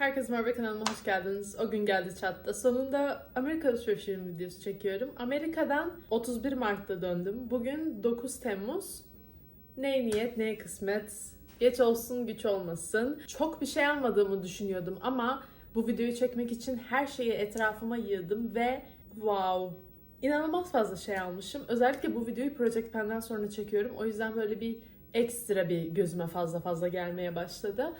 Herkese merhaba kanalıma hoş geldiniz. O gün geldi chatta. Sonunda Amerika alışverişim videosu çekiyorum. Amerika'dan 31 Mart'ta döndüm. Bugün 9 Temmuz. Ne niyet ne kısmet. Geç olsun güç olmasın. Çok bir şey almadığımı düşünüyordum ama bu videoyu çekmek için her şeyi etrafıma yığdım ve wow inanılmaz fazla şey almışım. Özellikle bu videoyu Project Pen'den sonra çekiyorum. O yüzden böyle bir ekstra bir gözüme fazla fazla gelmeye başladı.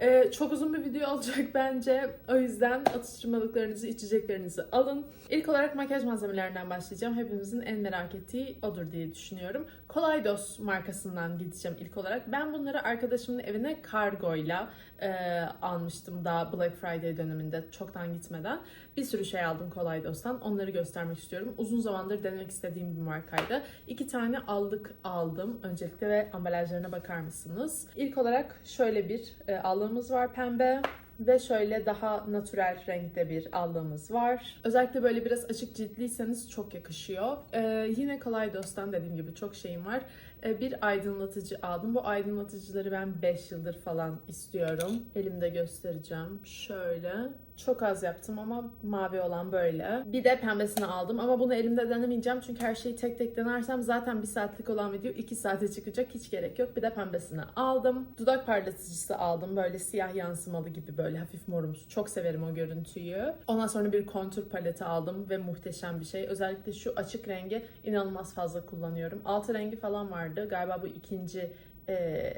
Ee, çok uzun bir video olacak bence. O yüzden atıştırmalıklarınızı, içeceklerinizi alın. İlk olarak makyaj malzemelerinden başlayacağım. Hepimizin en merak ettiği odur diye düşünüyorum. Kolaydos markasından gideceğim ilk olarak. Ben bunları arkadaşımın evine kargoyla e, almıştım daha Black Friday döneminde çoktan gitmeden. Bir sürü şey aldım Kolaydos'tan. Onları göstermek istiyorum. Uzun zamandır denemek istediğim bir markaydı. İki tane aldık aldım öncelikle ve ambalajlarına bakar mısınız? İlk olarak şöyle bir e, allığımız var pembe. Ve şöyle daha natürel renkte bir allığımız var. Özellikle böyle biraz açık ciltliyseniz çok yakışıyor. Ee, yine Kalaydos'tan dediğim gibi çok şeyim var. Ee, bir aydınlatıcı aldım. Bu aydınlatıcıları ben 5 yıldır falan istiyorum. Elimde göstereceğim. Şöyle. Çok az yaptım ama mavi olan böyle. Bir de pembesini aldım ama bunu elimde denemeyeceğim çünkü her şeyi tek tek denersem zaten bir saatlik olan video 2 saate çıkacak. Hiç gerek yok. Bir de pembesini aldım. Dudak parlatıcısı aldım. Böyle siyah yansımalı gibi böyle hafif morumsu. Çok severim o görüntüyü. Ondan sonra bir kontur paleti aldım ve muhteşem bir şey. Özellikle şu açık rengi inanılmaz fazla kullanıyorum. Altı rengi falan vardı. Galiba bu ikinci e,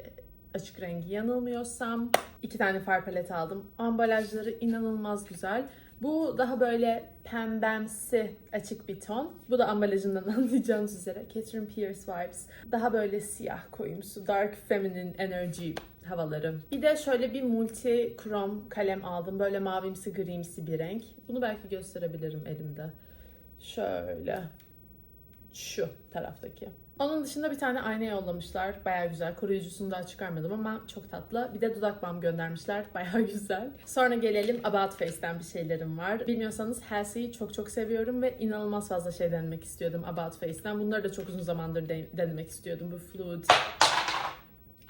açık rengi yanılmıyorsam. iki tane far paleti aldım. Ambalajları inanılmaz güzel. Bu daha böyle pembemsi açık bir ton. Bu da ambalajından anlayacağınız üzere Catherine Pierce vibes. Daha böyle siyah koyumsu, dark feminine energy havaları. Bir de şöyle bir multi krom kalem aldım. Böyle mavimsi grimsi bir renk. Bunu belki gösterebilirim elimde. Şöyle. Şu taraftaki. Onun dışında bir tane ayna yollamışlar. Baya güzel. Koruyucusunu daha çıkarmadım ama çok tatlı. Bir de dudak balm göndermişler. Baya güzel. Sonra gelelim About Face'ten bir şeylerim var. Bilmiyorsanız Halsey'i çok çok seviyorum ve inanılmaz fazla şey denemek istiyordum About Face'ten. Bunları da çok uzun zamandır de- denemek istiyordum. Bu Fluid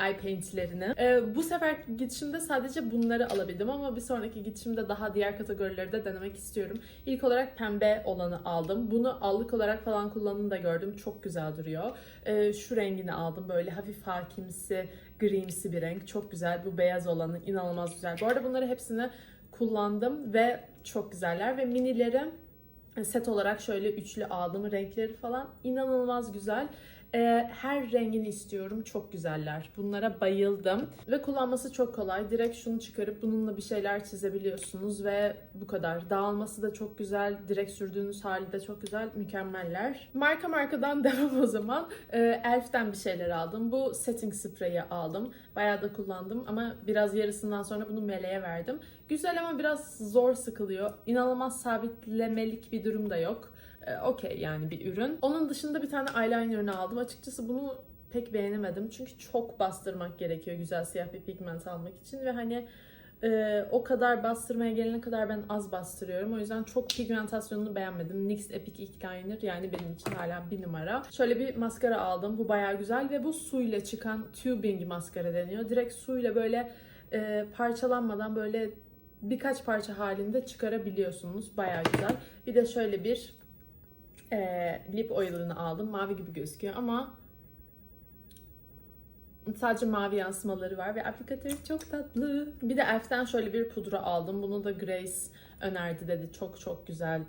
eye paint'lerini. Ee, bu sefer gidişimde sadece bunları alabildim ama bir sonraki gidişimde daha diğer kategorileri de denemek istiyorum. İlk olarak pembe olanı aldım. Bunu allık olarak falan kullanını da gördüm. Çok güzel duruyor. Ee, şu rengini aldım. Böyle hafif hakimsi, grimsi bir renk. Çok güzel. Bu beyaz olanı inanılmaz güzel. Bu arada bunları hepsini kullandım ve çok güzeller ve minileri set olarak şöyle üçlü aldım. Renkleri falan inanılmaz güzel. Ee, her rengini istiyorum. Çok güzeller. Bunlara bayıldım. Ve kullanması çok kolay. Direkt şunu çıkarıp bununla bir şeyler çizebiliyorsunuz ve bu kadar. Dağılması da çok güzel. Direkt sürdüğünüz hali de çok güzel. Mükemmeller. Marka markadan devam o zaman. Ee, Elf'ten bir şeyler aldım. Bu setting spray'i aldım. Bayağı da kullandım ama biraz yarısından sonra bunu meleğe verdim. Güzel ama biraz zor sıkılıyor. İnanılmaz sabitlemelik bir durum da yok. Ee, Okey yani bir ürün. Onun dışında bir tane eyeliner'ını aldım. Açıkçası bunu pek beğenemedim. Çünkü çok bastırmak gerekiyor güzel siyah bir pigment almak için ve hani e, o kadar bastırmaya gelene kadar ben az bastırıyorum. O yüzden çok pigmentasyonunu beğenmedim. NYX Epic Ink Liner yani benim için hala bir numara. Şöyle bir maskara aldım. Bu bayağı güzel ve bu suyla çıkan tubing maskara deniyor. Direkt suyla böyle e, parçalanmadan böyle birkaç parça halinde çıkarabiliyorsunuz. Bayağı güzel. Bir de şöyle bir e, lip oil'ını aldım. Mavi gibi gözüküyor ama sadece mavi yansımaları var ve aplikatörü çok tatlı. Bir de Elf'ten şöyle bir pudra aldım. Bunu da Grace önerdi dedi. Çok çok güzel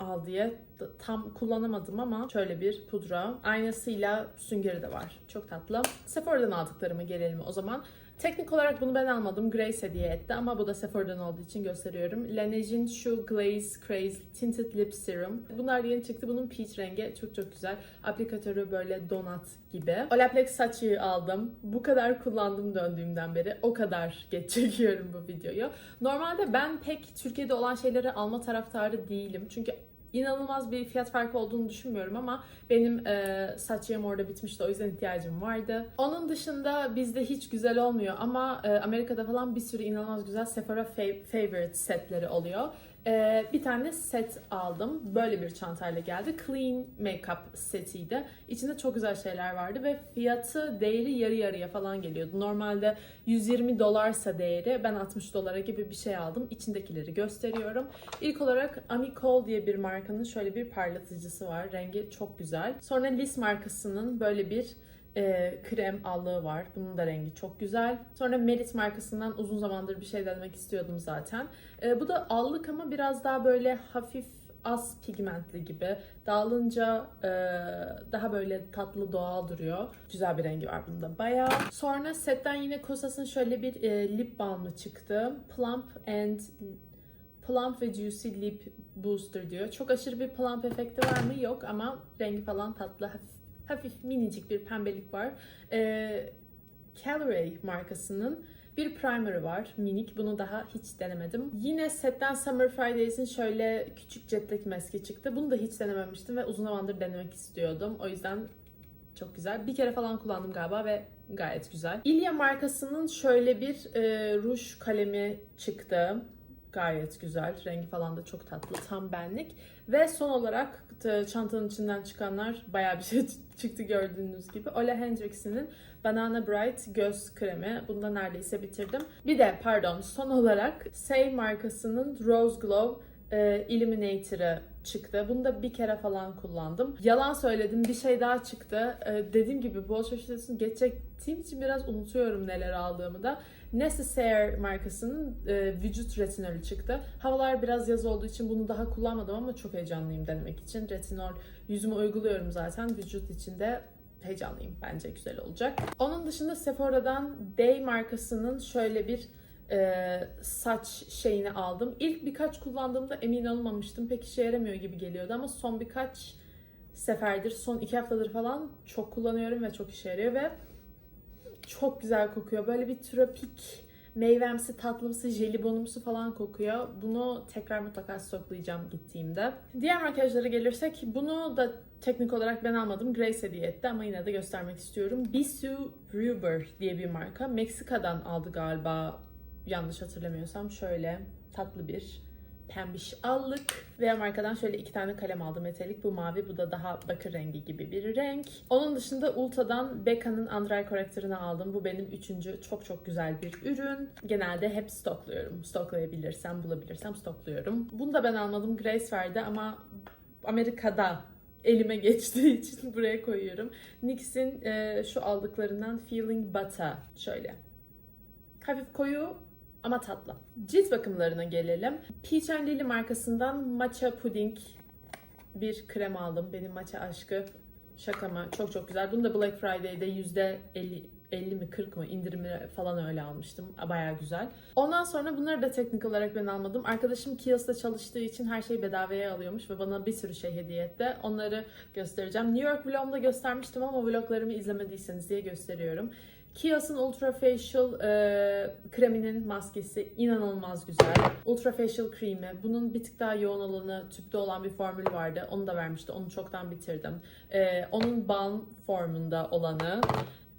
al diye. Tam kullanamadım ama şöyle bir pudra. Aynasıyla süngeri de var. Çok tatlı. Sephora'dan aldıklarımı gelelim o zaman. Teknik olarak bunu ben almadım. Grace hediye etti ama bu da Sephora'dan olduğu için gösteriyorum. Laneige'in şu Glaze Craze Tinted Lip Serum. Bunlar yeni çıktı. Bunun peach rengi çok çok güzel. Aplikatörü böyle donat gibi. Olaplex saçı aldım. Bu kadar kullandım döndüğümden beri. O kadar geç çekiyorum bu videoyu. Normalde ben pek Türkiye'de olan şeyleri alma taraftarı değilim. Çünkü inanılmaz bir fiyat farkı olduğunu düşünmüyorum ama benim e, saç yağım orada bitmişti o yüzden ihtiyacım vardı. Onun dışında bizde hiç güzel olmuyor ama e, Amerika'da falan bir sürü inanılmaz güzel Sephora Fav- Favorite setleri oluyor. Ee, bir tane set aldım. Böyle bir çantayla geldi. Clean Makeup setiydi. İçinde çok güzel şeyler vardı ve fiyatı değeri yarı yarıya falan geliyordu. Normalde 120 dolarsa değeri ben 60 dolara gibi bir şey aldım. İçindekileri gösteriyorum. İlk olarak Amicol diye bir markanın şöyle bir parlatıcısı var. Rengi çok güzel. Sonra Lis markasının böyle bir e, krem allığı var. Bunun da rengi çok güzel. Sonra Merit markasından uzun zamandır bir şey denemek istiyordum zaten. E, bu da allık ama biraz daha böyle hafif az pigmentli gibi. Dağılınca e, daha böyle tatlı doğal duruyor. Güzel bir rengi var bunda bayağı. Sonra setten yine Kosas'ın şöyle bir e, lip balmı çıktı. Plump and Plump ve Juicy Lip Booster diyor. Çok aşırı bir plump efekti var mı? Yok ama rengi falan tatlı. Hafif, hafif minicik bir pembelik var. Ee, Calorie markasının bir primer'ı var. Minik. Bunu daha hiç denemedim. Yine setten Summer Fridays'in şöyle küçük cepteki maski çıktı. Bunu da hiç denememiştim ve uzun zamandır denemek istiyordum. O yüzden çok güzel. Bir kere falan kullandım galiba ve gayet güzel. Ilia markasının şöyle bir e, ruj kalemi çıktı. Gayet güzel. Rengi falan da çok tatlı. Tam benlik. Ve son olarak çantanın içinden çıkanlar bayağı bir şey çıktı gördüğünüz gibi. Ole Hendricks'in Banana Bright göz kremi. Bunu da neredeyse bitirdim. Bir de pardon son olarak Say markasının Rose Glow e, Illuminator'ı çıktı. Bunu da bir kere falan kullandım. Yalan söyledim. Bir şey daha çıktı. E, dediğim gibi bu alışveriş listesini geçecektiğim için biraz unutuyorum neler aldığımı da. Necessaire markasının e, vücut retinolü çıktı. Havalar biraz yaz olduğu için bunu daha kullanmadım ama çok heyecanlıyım denemek için. Retinol yüzüme uyguluyorum zaten. Vücut içinde heyecanlıyım. Bence güzel olacak. Onun dışında Sephora'dan Day markasının şöyle bir e, saç şeyini aldım. İlk birkaç kullandığımda emin olmamıştım. Pek işe yaramıyor gibi geliyordu ama son birkaç seferdir, son iki haftadır falan çok kullanıyorum ve çok işe yarıyor ve çok güzel kokuyor. Böyle bir tropik meyvemsi, tatlımsı, jelibonumsu falan kokuyor. Bunu tekrar mutlaka stoklayacağım gittiğimde. Diğer makyajlara gelirsek bunu da teknik olarak ben almadım. Grace hediye etti ama yine de göstermek istiyorum. Bisou Ruber diye bir marka. Meksika'dan aldı galiba yanlış hatırlamıyorsam. Şöyle tatlı bir pembiş allık ve markadan şöyle iki tane kalem aldım metalik. Bu mavi, bu da daha bakır rengi gibi bir renk. Onun dışında Ulta'dan Becca'nın Under Eye Corrector'ını aldım. Bu benim üçüncü çok çok güzel bir ürün. Genelde hep stokluyorum. Stoklayabilirsem, bulabilirsem stokluyorum. Bunu da ben almadım. Grace verdi ama Amerika'da elime geçtiği için buraya koyuyorum. NYX'in e, şu aldıklarından Feeling Butter. Şöyle. Hafif koyu ama tatlı. Cilt bakımlarına gelelim. Peach and Lily markasından matcha pudding bir krem aldım. Benim matcha aşkı şaka mı? Çok çok güzel. Bunu da Black Friday'de %50 50 mi 40 mı indirimi falan öyle almıştım. Baya güzel. Ondan sonra bunları da teknik olarak ben almadım. Arkadaşım Kiosk'ta çalıştığı için her şeyi bedavaya alıyormuş ve bana bir sürü şey hediye etti. Onları göstereceğim. New York vlogumda göstermiştim ama vloglarımı izlemediyseniz diye gösteriyorum. Kiehl's'ın Ultra Facial e, kreminin maskesi inanılmaz güzel. Ultra Facial kremi. Bunun bir tık daha yoğun olanı tüpte olan bir formül vardı. Onu da vermişti. Onu çoktan bitirdim. E, onun balm formunda olanı.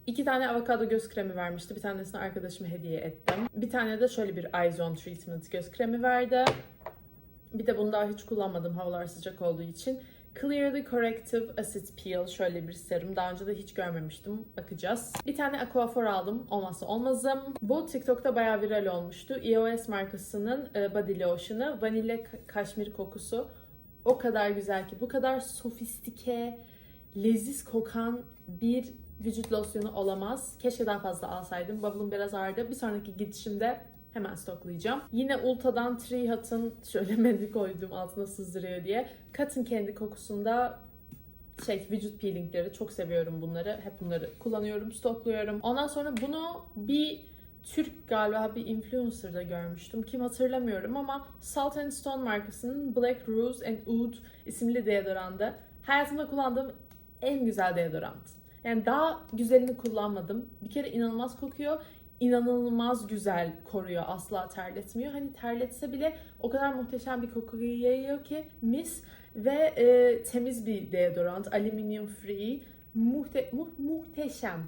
İki tane avokado göz kremi vermişti. Bir tanesini arkadaşıma hediye ettim. Bir tane de şöyle bir Eyes On Treatment göz kremi verdi. Bir de bunu daha hiç kullanmadım havalar sıcak olduğu için. Clearly Corrective Acid Peel şöyle bir serum. Daha önce de hiç görmemiştim. Bakacağız. Bir tane Aquaphor aldım. Olmazsa olmazım. Bu TikTok'ta bayağı viral olmuştu. EOS markasının e, body lotion'ı. Vanilya kaşmir kokusu. O kadar güzel ki. Bu kadar sofistike, leziz kokan bir vücut losyonu olamaz. Keşke daha fazla alsaydım. Bubble'ım biraz ağrıdı. Bir sonraki gidişimde Hemen stoklayacağım. Yine Ulta'dan Tree Hut'ın şöyle mendil koydum altına sızdırıyor diye. Cotton kendi kokusunda şey vücut peelingleri çok seviyorum bunları. Hep bunları kullanıyorum, stokluyorum. Ondan sonra bunu bir Türk galiba bir influencer'da görmüştüm. Kim hatırlamıyorum ama Salt and Stone markasının Black Rose and Oud isimli deodorantı. Hayatımda kullandığım en güzel deodorant. Yani daha güzelini kullanmadım. Bir kere inanılmaz kokuyor inanılmaz güzel koruyor. Asla terletmiyor. Hani terletse bile o kadar muhteşem bir koku yayıyor ki mis ve e, temiz bir deodorant. Alüminyum free. Muhte mu muhteşem.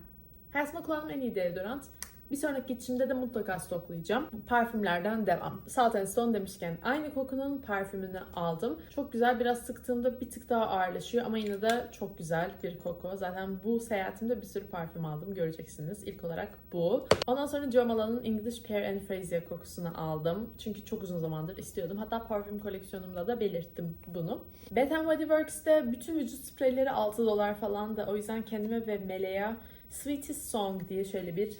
Hayatımda kullandığım en iyi deodorant. Bir sonraki gidişimde de mutlaka stoklayacağım. Parfümlerden devam. Salt and Stone demişken aynı kokunun parfümünü aldım. Çok güzel. Biraz sıktığımda bir tık daha ağırlaşıyor ama yine de çok güzel bir koku. Zaten bu seyahatimde bir sürü parfüm aldım. Göreceksiniz. İlk olarak bu. Ondan sonra Jo Malone English Pear and Fraser kokusunu aldım. Çünkü çok uzun zamandır istiyordum. Hatta parfüm koleksiyonumda da belirttim bunu. Bath Body Works'te bütün vücut spreyleri 6 dolar falan da o yüzden kendime ve Meleğe Sweetest Song diye şöyle bir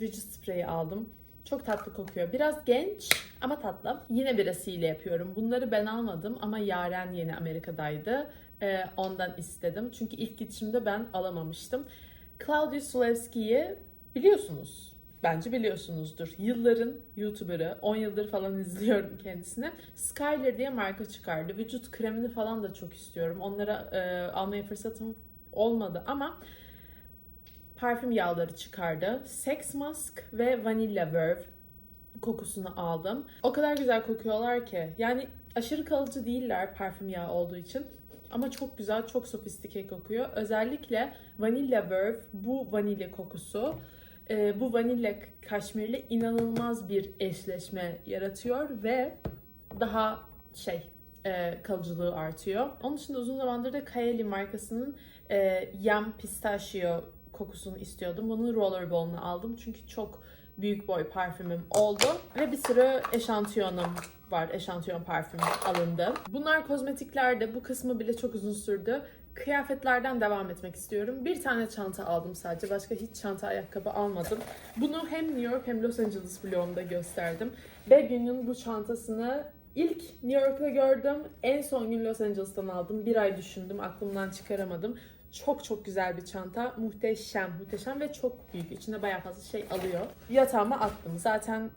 vücut spreyi aldım. Çok tatlı kokuyor. Biraz genç ama tatlı. Yine birisiyle yapıyorum. Bunları ben almadım ama Yaren yeni Amerika'daydı. Ee, ondan istedim. Çünkü ilk gidişimde ben alamamıştım. Claudius Sulewski'yi biliyorsunuz. Bence biliyorsunuzdur. Yılların YouTuber'ı. 10 yıldır falan izliyorum kendisini. Skyler diye marka çıkardı. Vücut kremini falan da çok istiyorum. Onlara e, almaya fırsatım olmadı ama parfüm yağları çıkardı. Sex Mask ve Vanilla Verve kokusunu aldım. O kadar güzel kokuyorlar ki. Yani aşırı kalıcı değiller parfüm yağı olduğu için. Ama çok güzel, çok sofistike kokuyor. Özellikle Vanilla Verve bu vanilya kokusu. e, bu vanilya kaşmirle inanılmaz bir eşleşme yaratıyor ve daha şey e, kalıcılığı artıyor. Onun dışında uzun zamandır da Kaeli markasının e, Yam Pistachio kokusunu istiyordum. Bunun Rollerball'unu aldım çünkü çok büyük boy parfümüm oldu. Ve bir sürü eşantiyonum var. Eşantiyon parfüm alındı. Bunlar kozmetiklerde. Bu kısmı bile çok uzun sürdü. Kıyafetlerden devam etmek istiyorum. Bir tane çanta aldım sadece. Başka hiç çanta ayakkabı almadım. Bunu hem New York hem Los Angeles vlogumda gösterdim. Begün'ün bu çantasını ilk New York'ta gördüm. En son gün Los Angeles'tan aldım. Bir ay düşündüm. Aklımdan çıkaramadım. Çok çok güzel bir çanta. Muhteşem, muhteşem ve çok büyük. İçinde bayağı fazla şey alıyor. Yatağıma attım. Zaten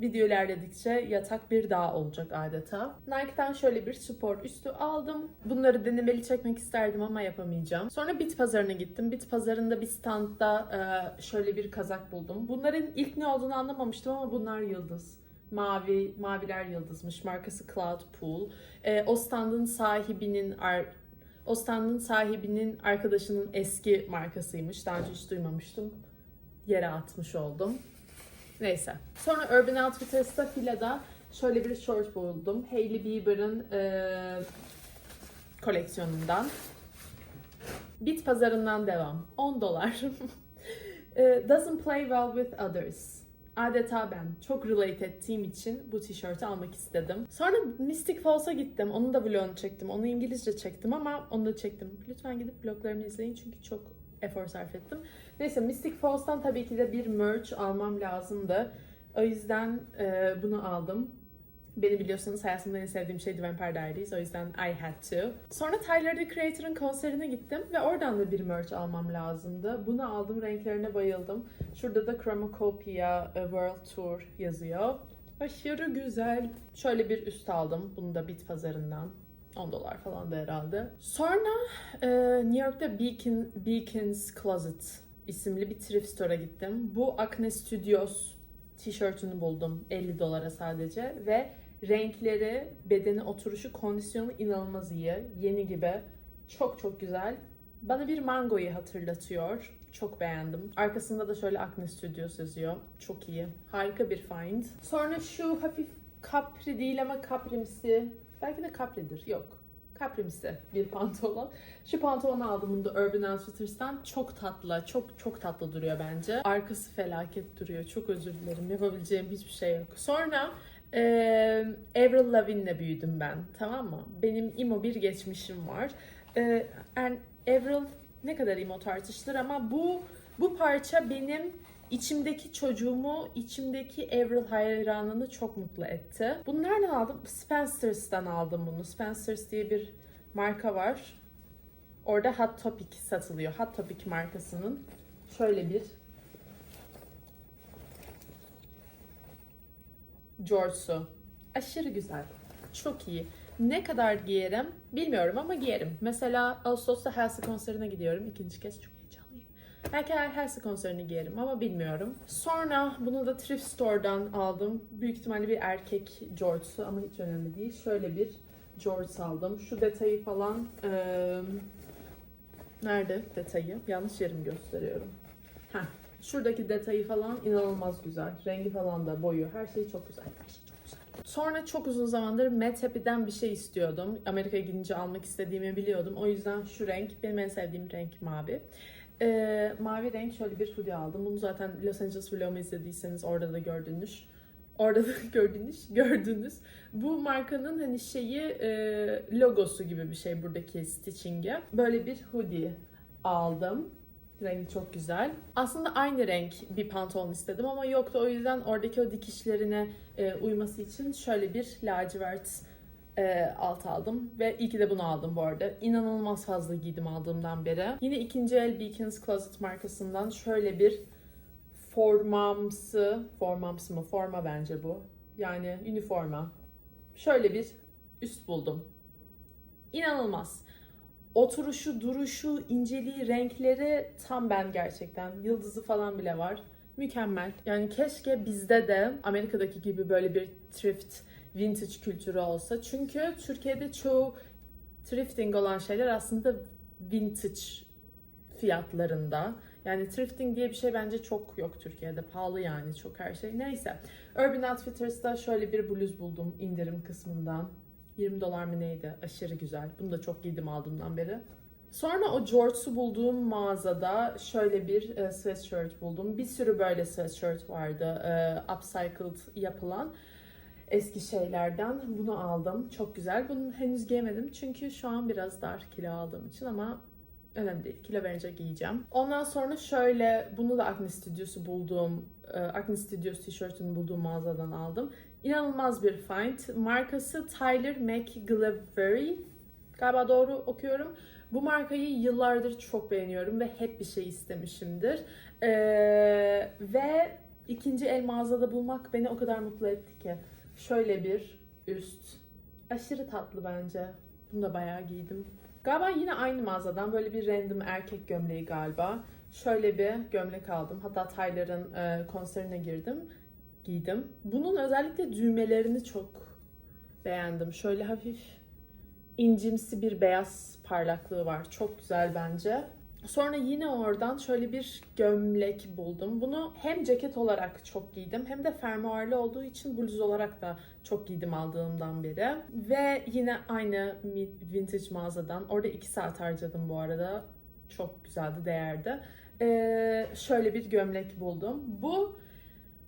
video ilerledikçe yatak bir daha olacak adeta. Nike'dan şöyle bir spor üstü aldım. Bunları denemeli çekmek isterdim ama yapamayacağım. Sonra bit pazarına gittim. Bit pazarında bir standda e, şöyle bir kazak buldum. Bunların ilk ne olduğunu anlamamıştım ama bunlar yıldız. Mavi, maviler yıldızmış. Markası Cloud Pool. E, o standın sahibinin ar- o standın sahibinin arkadaşının eski markasıymış. Daha önce hiç duymamıştım. Yere atmış oldum. Neyse. Sonra Urban Outfitters'ta Fila'da şöyle bir short buldum. Hailey Bieber'ın eee, koleksiyonundan. Bit pazarından devam. 10 dolar. Doesn't play well with others. Adeta ben. Çok relate ettiğim için bu tişörtü almak istedim. Sonra Mystic Falls'a gittim. Onun da vlogunu çektim. Onu İngilizce çektim ama onu da çektim. Lütfen gidip vloglarımı izleyin çünkü çok efor sarf ettim. Neyse Mystic Falls'tan tabii ki de bir merch almam lazımdı. O yüzden e, bunu aldım. Beni biliyorsanız hayatımda en sevdiğim şey Vampire Diaries. O yüzden I had to. Sonra Tyler, the Creator'ın konserine gittim ve oradan da bir merch almam lazımdı. Bunu aldım. Renklerine bayıldım. Şurada da Chromacopia World Tour yazıyor. Aşırı güzel. Şöyle bir üst aldım. Bunu da bit pazarından. 10 dolar falan da herhalde. Sonra e, New York'ta Beacon, Beacon's Closet isimli bir thrift store'a gittim. Bu Acne Studios tişörtünü buldum 50 dolara sadece ve renkleri, bedeni oturuşu, kondisyonu inanılmaz iyi. Yeni gibi. Çok çok güzel. Bana bir mangoyu hatırlatıyor. Çok beğendim. Arkasında da şöyle Acne Studios yazıyor. Çok iyi. Harika bir find. Sonra şu hafif kapri değil ama kaprimsi. Belki de kapridir. Yok. Kaprimsi bir pantolon. Şu pantolonu aldım bunu da Urban Outfitters'tan. Çok tatlı. Çok çok tatlı duruyor bence. Arkası felaket duruyor. Çok özür dilerim. Yapabileceğim hiçbir şey yok. Sonra eee Avril Lavigne'le büyüdüm ben. Tamam mı? Benim emo bir geçmişim var. Eee and Avril ne kadar emo tartışılır ama bu bu parça benim içimdeki çocuğumu, içimdeki Avril hayranını çok mutlu etti. Bunu nereden aldım? Spencer's'tan aldım bunu. Spencer's diye bir marka var. Orada Hot Topic satılıyor. Hot Topic markasının şöyle bir Jorsu. Aşırı güzel. Çok iyi. Ne kadar giyerim bilmiyorum ama giyerim. Mesela Ağustos'ta Halsey konserine gidiyorum. İkinci kez çok heyecanlıyım. Belki Halsey konserini giyerim ama bilmiyorum. Sonra bunu da Thrift Store'dan aldım. Büyük ihtimalle bir erkek Jorts'u ama hiç önemli değil. Şöyle bir Jorts aldım. Şu detayı falan eee, nerede detayı? Yanlış yerimi gösteriyorum. Heh. Şuradaki detayı falan inanılmaz güzel. Rengi falan da boyu. Her şey çok güzel. Her şey çok güzel. Sonra çok uzun zamandır Matte Happy'den bir şey istiyordum. Amerika'ya gidince almak istediğimi biliyordum. O yüzden şu renk benim en sevdiğim renk mavi. Ee, mavi renk şöyle bir hoodie aldım. Bunu zaten Los Angeles vlogumu izlediyseniz orada da gördünüz. Orada da gördünüz, gördünüz. Bu markanın hani şeyi e, logosu gibi bir şey buradaki stitching'i. Böyle bir hoodie aldım. Rengi çok güzel. Aslında aynı renk bir pantolon istedim ama yoktu. O yüzden oradaki o dikişlerine e, uyması için şöyle bir lacivert e, alt aldım. Ve iyi ki de bunu aldım bu arada. İnanılmaz fazla giydim aldığımdan beri. Yine ikinci el Beacons Closet markasından şöyle bir formamsı, formamsı mı? Forma bence bu. Yani üniforma. Şöyle bir üst buldum. İnanılmaz. Oturuşu, duruşu, inceliği, renkleri tam ben gerçekten. Yıldızı falan bile var. Mükemmel. Yani keşke bizde de Amerika'daki gibi böyle bir thrift, vintage kültürü olsa. Çünkü Türkiye'de çoğu thrifting olan şeyler aslında vintage fiyatlarında. Yani thrifting diye bir şey bence çok yok Türkiye'de. Pahalı yani çok her şey. Neyse. Urban Outfitters'ta şöyle bir bluz buldum indirim kısmından. 20 dolar mı neydi? Aşırı güzel. Bunu da çok giydim aldığımdan beri. Sonra o Jorts'u bulduğum mağazada şöyle bir e, sweatshirt buldum. Bir sürü böyle sweatshirt vardı. E, upcycled yapılan eski şeylerden. Bunu aldım. Çok güzel. Bunu henüz giyemedim çünkü şu an biraz dar kilo aldığım için ama önemli değil. Kilo verince giyeceğim. Ondan sonra şöyle bunu da Acne Studios'u bulduğum e, Acne Studios tişörtünü bulduğum mağazadan aldım. İnanılmaz bir find. Markası Tyler McGillivray. Galiba doğru okuyorum. Bu markayı yıllardır çok beğeniyorum ve hep bir şey istemişimdir. Ee, ve ikinci el mağazada bulmak beni o kadar mutlu etti ki. Şöyle bir üst. Aşırı tatlı bence. Bunu da bayağı giydim. Galiba yine aynı mağazadan böyle bir random erkek gömleği galiba. Şöyle bir gömlek aldım. Hatta Tyler'ın e, konserine girdim. Giydim. Bunun özellikle düğmelerini çok beğendim. Şöyle hafif incimsi bir beyaz parlaklığı var. Çok güzel bence. Sonra yine oradan şöyle bir gömlek buldum. Bunu hem ceket olarak çok giydim hem de fermuarlı olduğu için bluz olarak da çok giydim aldığımdan beri. Ve yine aynı vintage mağazadan. Orada 2 saat harcadım bu arada. Çok güzeldi, değerdi. Ee, şöyle bir gömlek buldum. Bu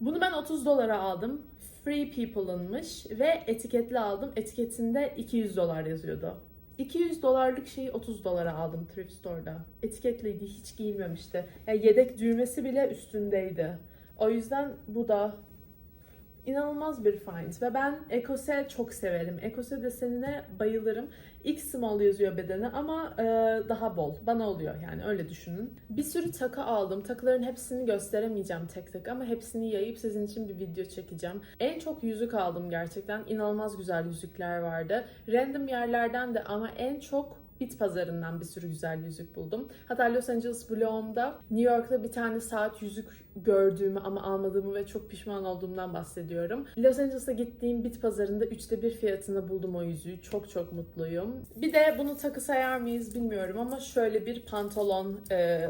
bunu ben 30 dolara aldım. Free People'ınmış ve etiketli aldım. Etiketinde 200 dolar yazıyordu. 200 dolarlık şeyi 30 dolara aldım thrift store'da. Etiketliydi, hiç giyilmemişti. Yani yedek düğmesi bile üstündeydi. O yüzden bu da inanılmaz bir find. Ve ben Ecose çok severim. Ecose desenine bayılırım. X small yazıyor bedeni ama e, daha bol. Bana oluyor yani öyle düşünün. Bir sürü takı aldım. Takıların hepsini gösteremeyeceğim tek tek ama hepsini yayıp sizin için bir video çekeceğim. En çok yüzük aldım gerçekten. İnanılmaz güzel yüzükler vardı. Random yerlerden de ama en çok Bit pazarından bir sürü güzel yüzük buldum. Hatta Los Angeles vlogumda New York'ta bir tane saat yüzük gördüğümü ama almadığımı ve çok pişman olduğumdan bahsediyorum. Los Angeles'a gittiğim bit pazarında üçte bir fiyatını buldum o yüzüğü. Çok çok mutluyum. Bir de bunu takı sayar mıyız bilmiyorum ama şöyle bir pantolon e,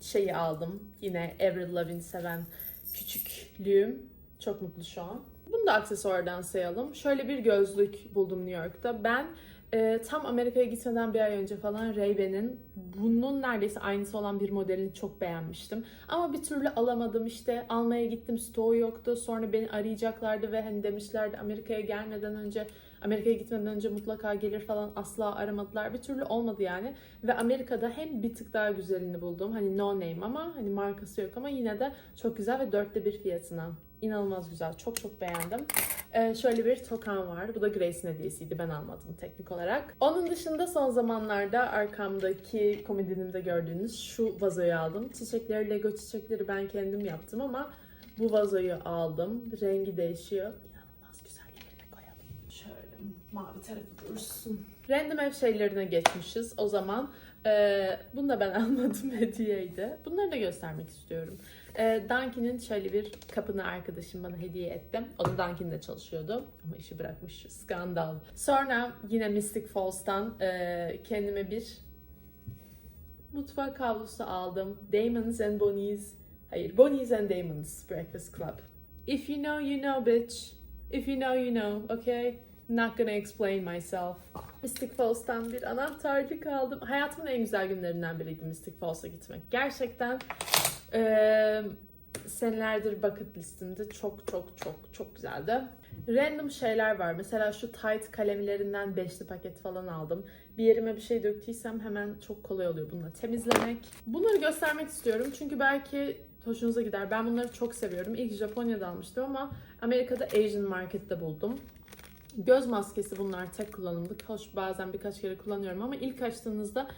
şeyi aldım. Yine Avril Lavigne seven küçüklüğüm. Çok mutlu şu an. Bunu da aksesuardan sayalım. Şöyle bir gözlük buldum New York'ta. Ben e, tam Amerika'ya gitmeden bir ay önce falan Ray-Ban'in bunun neredeyse aynısı olan bir modelini çok beğenmiştim. Ama bir türlü alamadım işte almaya gittim stoğu yoktu. Sonra beni arayacaklardı ve hani demişlerdi Amerika'ya gelmeden önce Amerika'ya gitmeden önce mutlaka gelir falan asla aramadılar. Bir türlü olmadı yani. Ve Amerika'da hem bir tık daha güzelini buldum. Hani no name ama hani markası yok ama yine de çok güzel ve dörtte bir fiyatına. İnanılmaz güzel. Çok çok beğendim. Ee, şöyle bir tokan var. Bu da Grace'in hediyesiydi. Ben almadım teknik olarak. Onun dışında son zamanlarda arkamdaki komedinimde gördüğünüz şu vazoyu aldım. Çiçekleri, Lego çiçekleri ben kendim yaptım ama bu vazoyu aldım. Rengi değişiyor. İnanılmaz güzel yerine koyalım. Şöyle mavi tarafı dursun. Random ev şeylerine geçmişiz. O zaman ee, bunu da ben almadım hediyeydi. Bunları da göstermek istiyorum. Ee, Dunkin'in şöyle bir kapını arkadaşım bana hediye etti. O da Dunkin'de çalışıyordu ama işi bırakmış. Skandal. Sonra yine Mystic Falls'tan e, kendime bir mutfak havlusu aldım. Damon's and Bonnie's Hayır, Bonnie's and Damon's Breakfast Club. If you know, you know, bitch. If you know, you know, okay? Not gonna explain myself. Mystic Falls'tan bir anahtarlık aldım. Hayatımın en güzel günlerinden biriydi Mystic Falls'a gitmek. Gerçekten eee, senelerdir bucket listemde çok çok çok çok güzeldi. Random şeyler var. Mesela şu tight kalemlerinden beşli paket falan aldım. Bir yerime bir şey döktüysem hemen çok kolay oluyor bununla temizlemek. Bunları göstermek istiyorum çünkü belki hoşunuza gider. Ben bunları çok seviyorum. İlk Japonya'da almıştım ama Amerika'da Asian Market'te buldum. Göz maskesi bunlar tek kullanımlık. Hoş bazen birkaç kere kullanıyorum ama ilk açtığınızda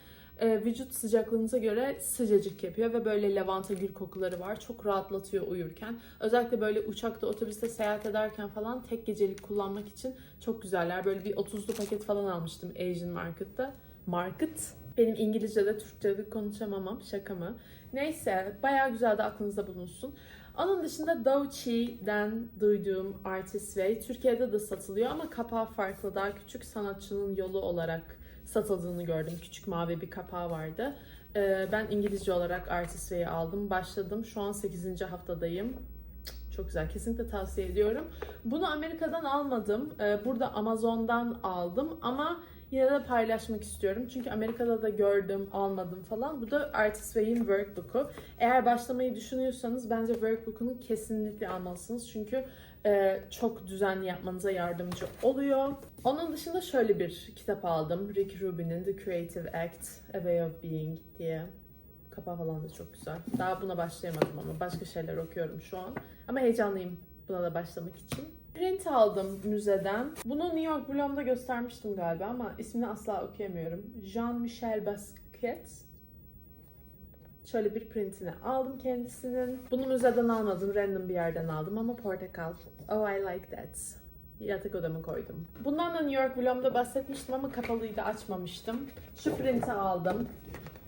e, vücut sıcaklığınıza göre sıcacık yapıyor ve böyle lavanta gül kokuları var. Çok rahatlatıyor uyurken. Özellikle böyle uçakta, otobüste seyahat ederken falan tek gecelik kullanmak için çok güzeller. Böyle bir 30'lu paket falan almıştım Asian Market'ta. Market. Benim İngilizce'de Türkçe'de konuşamamam. Şaka mı? Neyse bayağı güzel de aklınızda bulunsun. Onun dışında Douchi'den duyduğum Artist Way Türkiye'de de satılıyor ama kapağı farklı. Daha küçük sanatçının yolu olarak satıldığını gördüm. Küçük mavi bir kapağı vardı. Ee, ben İngilizce olarak Artist Way'i aldım. Başladım. Şu an 8. haftadayım. Çok güzel. Kesinlikle tavsiye ediyorum. Bunu Amerika'dan almadım. Ee, burada Amazon'dan aldım ama yine de paylaşmak istiyorum. Çünkü Amerika'da da gördüm, almadım falan. Bu da Artist Way'in workbook'u. Eğer başlamayı düşünüyorsanız bence workbook'unu kesinlikle almalısınız. Çünkü e, çok düzenli yapmanıza yardımcı oluyor. Onun dışında şöyle bir kitap aldım. Rick Rubin'in The Creative Act, A Way of Being diye. Kapağı falan da çok güzel. Daha buna başlayamadım ama başka şeyler okuyorum şu an. Ama heyecanlıyım buna da başlamak için. Print aldım müzeden. Bunu New York Bloom'da göstermiştim galiba ama ismini asla okuyamıyorum. Jean-Michel Basquiat. Şöyle bir printini aldım kendisinin. Bunu müzeden almadım, random bir yerden aldım ama portakal. Oh I like that. Yatak odama koydum. Bundan da New York vlogumda bahsetmiştim ama kapalıydı açmamıştım. Şu printi aldım.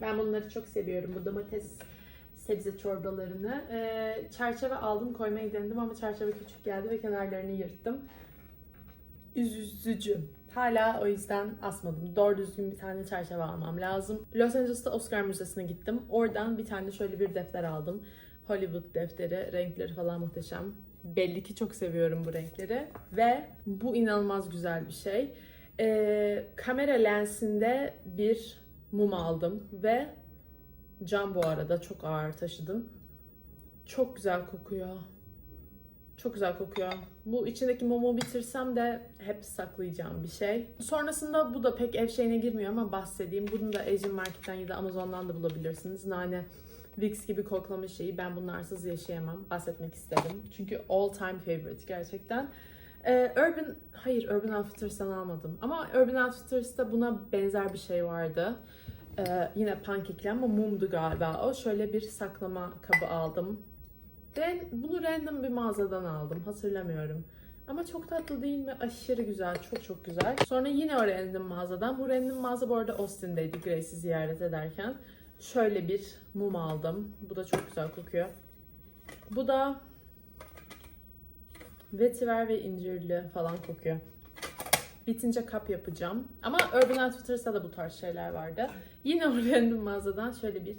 Ben bunları çok seviyorum. Bu domates sebze çorbalarını. Ee, çerçeve aldım koymayı denedim ama çerçeve küçük geldi ve kenarlarını yırttım. Üzücü. Hala o yüzden asmadım. Doğru düzgün bir tane çerçeve almam lazım. Los Angeles'ta Oscar Müzesi'ne gittim. Oradan bir tane şöyle bir defter aldım. Hollywood defteri. Renkleri falan muhteşem. Belli ki çok seviyorum bu renkleri. Ve bu inanılmaz güzel bir şey. Ee, kamera lensinde bir mum aldım ve cam bu arada çok ağır taşıdım. Çok güzel kokuyor. Çok güzel kokuyor. Bu içindeki mumu bitirsem de hep saklayacağım bir şey. Sonrasında bu da pek ev şeyine girmiyor ama bahsedeyim. Bunu da Asian Market'ten ya da Amazon'dan da bulabilirsiniz. Nane Vicks gibi koklama şeyi. Ben bunlarsız yaşayamam. Bahsetmek istedim. Çünkü all time favorite gerçekten. Ee, Urban, hayır Urban Outfitters'tan almadım. Ama Urban Outfitters'ta buna benzer bir şey vardı. Ee, yine pankekli ama mumdu galiba o. Şöyle bir saklama kabı aldım. Ben bunu random bir mağazadan aldım. Hatırlamıyorum. Ama çok tatlı değil mi? Aşırı güzel. Çok çok güzel. Sonra yine o random mağazadan. Bu random mağaza bu arada Austin'deydi Grace'i ziyaret ederken. Şöyle bir mum aldım. Bu da çok güzel kokuyor. Bu da vetiver ve incirli falan kokuyor. Bitince kap yapacağım. Ama Urban Outfitters'ta da bu tarz şeyler vardı. Yine o random mağazadan şöyle bir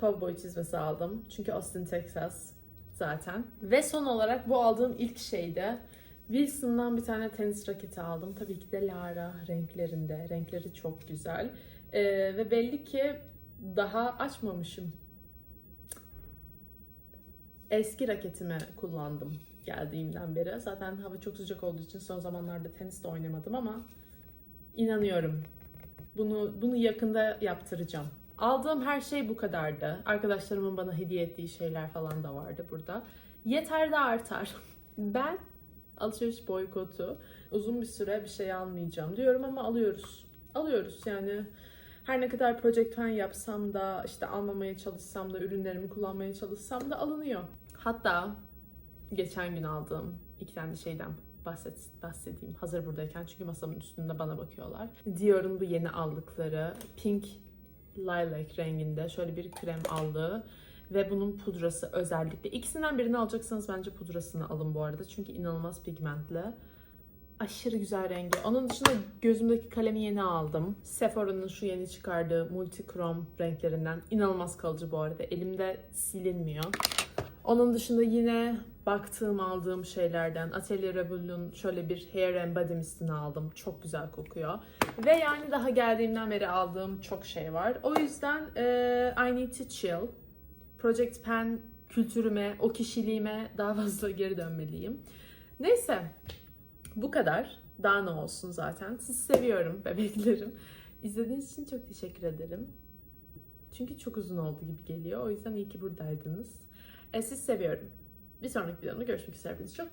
cowboy çizmesi aldım. Çünkü Austin, Texas zaten. Ve son olarak bu aldığım ilk şeyde Wilson'dan bir tane tenis raketi aldım. Tabii ki de Lara renklerinde. Renkleri çok güzel. Ee, ve belli ki daha açmamışım. Eski raketimi kullandım geldiğimden beri. Zaten hava çok sıcak olduğu için son zamanlarda tenis de oynamadım ama inanıyorum. Bunu bunu yakında yaptıracağım. Aldığım her şey bu kadardı. Arkadaşlarımın bana hediye ettiği şeyler falan da vardı burada. Yeter de artar. Ben alışveriş boykotu uzun bir süre bir şey almayacağım diyorum ama alıyoruz. Alıyoruz yani. Her ne kadar Project Fan yapsam da işte almamaya çalışsam da ürünlerimi kullanmaya çalışsam da alınıyor. Hatta geçen gün aldığım iki tane şeyden bahset, bahsedeyim hazır buradayken çünkü masamın üstünde bana bakıyorlar. Dior'un bu yeni aldıkları Pink Lilac renginde şöyle bir krem aldığı ve bunun pudrası özellikle. ikisinden birini alacaksanız bence pudrasını alın bu arada çünkü inanılmaz pigmentli. Aşırı güzel rengi. Onun dışında gözümdeki kalemi yeni aldım. Sephora'nın şu yeni çıkardığı multichrome renklerinden. İnanılmaz kalıcı bu arada. Elimde silinmiyor. Onun dışında yine baktığım aldığım şeylerden Atelier Rebel'ün şöyle bir Hair and Body Mist'ini aldım. Çok güzel kokuyor. Ve yani daha geldiğimden beri aldığım çok şey var. O yüzden eee, I need to chill. Project Pen kültürüme, o kişiliğime daha fazla geri dönmeliyim. Neyse, bu kadar. Daha ne olsun zaten. Sizi seviyorum bebeklerim. İzlediğiniz için çok teşekkür ederim. Çünkü çok uzun oldu gibi geliyor. O yüzden iyi ki buradaydınız. E, sizi seviyorum. Bir sonraki videomda görüşmek üzere. Çok